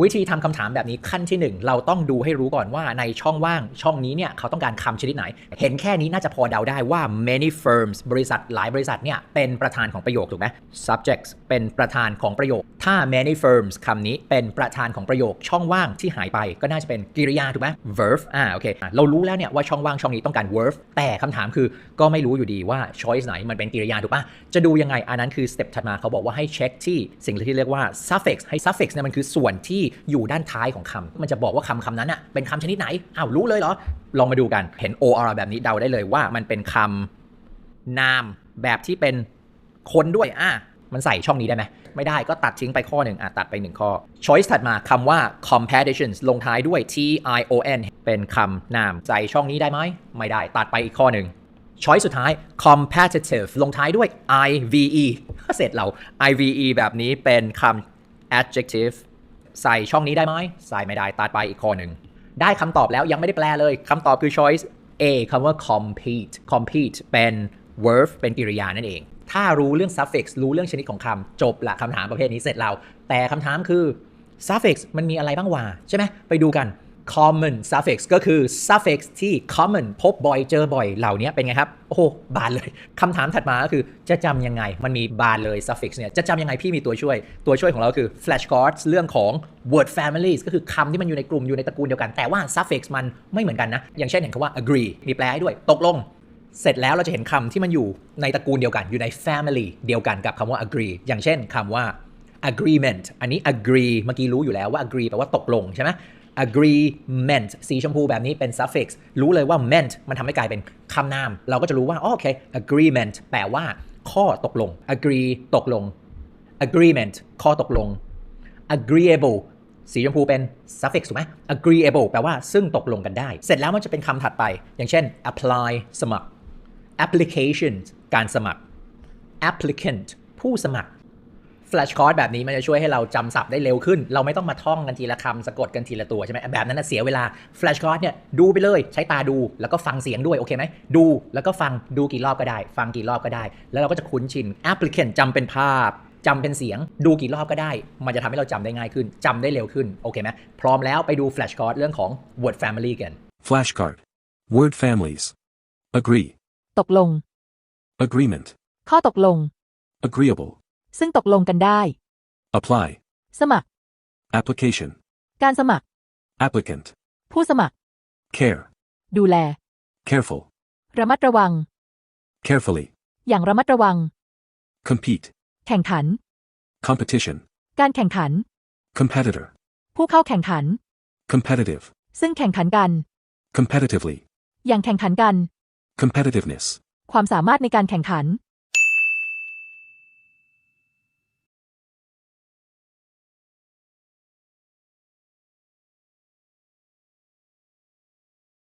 วิธีทำคำถามแบบนี้ขั้นที่หนึ่งเราต้องดูให้รู้ก่อนว่าในช่องว่างช่องนี้เนี่ยเขาต้องการคำชนิดไหน เห็นแค่นี้น่าจะพอเดาได้ว่า many firms บริษัทหลายบริษัทเนี่ยเป็นประธานของประโยคถูกไหม subjects เป็นประธานของประโยค ถ้า many firms คำนี้เป็นประธานของประโยคช่องว่างที่หายไปก็น่าจะเป็นกริยาถูกไหม verb อ่าโอเคเรารู้แล้วเนี่ยว่าช่องว่างช่องนี้ต้องการ verb แต่คำถามคือก็ไม่รู้อยู่ดีว่า choice ไหนมันเป็นกริยาถูกปะจะดูยังไงอันนั้นคือสเต็ปถัดมาเขาบอกว่าให้เช็คที่สิ่งที่เรียกว่า suffix ให้ suffix เนี่ยมันคือส่วนที่อยู่ด้านท้ายของคำมันจะบอกว่าคำคำนั้นอะเป็นคำชนิดไหนอ้าวรู้เลยเหรอ ลองมาดูกันเห็น or แบบนี้เดาได้เลยว่ามันเป็นคำนามแบบที่เป็นคนด้วยอะมันใส่ช่องนี้ได้ไหม ไม่ได้ก็ตัดทิ้งไปข้อหนึ่งอะตัดไปหนึ่งข้อ choice ถัดมาคำว่า competitions ลงท้ายด้วย t i o n เป็นคำนามใส่ช่องนี้ได้ไหม ไม่ได้ตัดไปอีกข้อหนึ่งช้อยสุดท้าย competitive ลงท้ายด้วย ive เสร็จเรา ive แบบนี้เป็นคำ adjective ใส่ช่องนี้ได้ไหมใส่ไม่ได้ตัดไปอีกข้อหนึ่งได้คำตอบแล้วยังไม่ได้แปลเลยคำตอบคือ choice A คำว่า compete compete เป็น verb เป็นกริยานั่นเอง ถ้ารู้เรื่อง suffix รู้เรื่องชนิดของคำจบละคำถามประเภทนี้เสร็จเรา แต่คำถามคือ suffix มันมีอะไรบ้างวะใช่ไหมไปดูกัน common suffix ก็คือ suffix ที่ common พบบ่อยเจอบ่อยเหล่านี้เป็นไงครับ โอ้โหบานเลยคำถามถัดมาก็คือจะจำยังไง มันมีบานเลย suffix เนี่ยจะจำยังไงพี่มีตัวช่วย ตัวช่วยของเราคือ flashcards เรื่องของ word families ก็คือคำที่มันอยู่ในกลุ่มอยู่ในตระกูลเดียวกัน แต่ว่า suffix มันไม่เหมือนกันนะ อย่างเช่นเห็นคำว่า agree มีแปลให้ด้วย ตกลง เสร็จแล้วเราจะเห็นคำที่มันอยู่ในตระกูลเดียวกัน อยู่ใน family เดียวกันกับคำว่า agree อย่างเช่นคำว่า agreement อันนี้ agree เมื่อกี้รู้อยู่แล้วว่า agree แปลว่าตกลงใช่ไหม agreement สีชมพูแบบนี้เป็น suffix รู้เลยว่า meant มันทำให้กลายเป็นคำนาม เราก็จะรู้ว่าอ๋อโอเค agreement แปลว่าข้อตกลง agree ตกลง agreement ข้อตกลง agreeable สีชมพูเป็น suffix ถูกไหม agreeable แปลว่าซึ่งตกลงกันได้ เสร็จแล้วมันจะเป็นคำถัดไป อย่างเช่น apply สมัคร application การสมัคร applicant ผู้สมัคร flashcard แบบนี้มันจะช่วยให้เราจำศัพท์ได้เร็วขึ้น เราไม่ต้องมาท่องกันทีละคำสะกดกันทีละตัวใช่ไหมแบบนั้นนะเสียเวลา flashcard เนี่ยดูไปเลยใช้ตาดูแล้วก็ฟังเสียงด้วยโอเคไหมดูแล้วก็ฟังดูกี่รอบก็ได้ ฟังกี่รอบก็ได้ แล้วเราก็จะคุ้นชิน applicant จำเป็นภาพจำเป็นเสียงดูกี่รอบก็ได้ มันจะทำให้เราจำได้ง่ายขึ้นจำได้เร็วขึ้นโอเคไหมพร้อมแล้วไปดู flashcard เรื่องของ word family กัน Flashcard. Word families. Agree. ตกลง Agreement. ข้อตกลง Agreeable. ซึ่งตกลงกันได้ Apply. สมัคร Application. การสมัคร Applicant. ผู้สมัคร Care. ดูแล Careful. ระมัดระวัง Carefully. อย่างระมัดระวัง Compete. แข่งขัน Competition. การแข่งขัน Competitor. ผู้เข้าแข่งขัน Competitive. ซึ่งแข่งขันกัน Competitively. อย่างแข่งขันกัน Competitiveness. ความสามารถในการแข่งขัน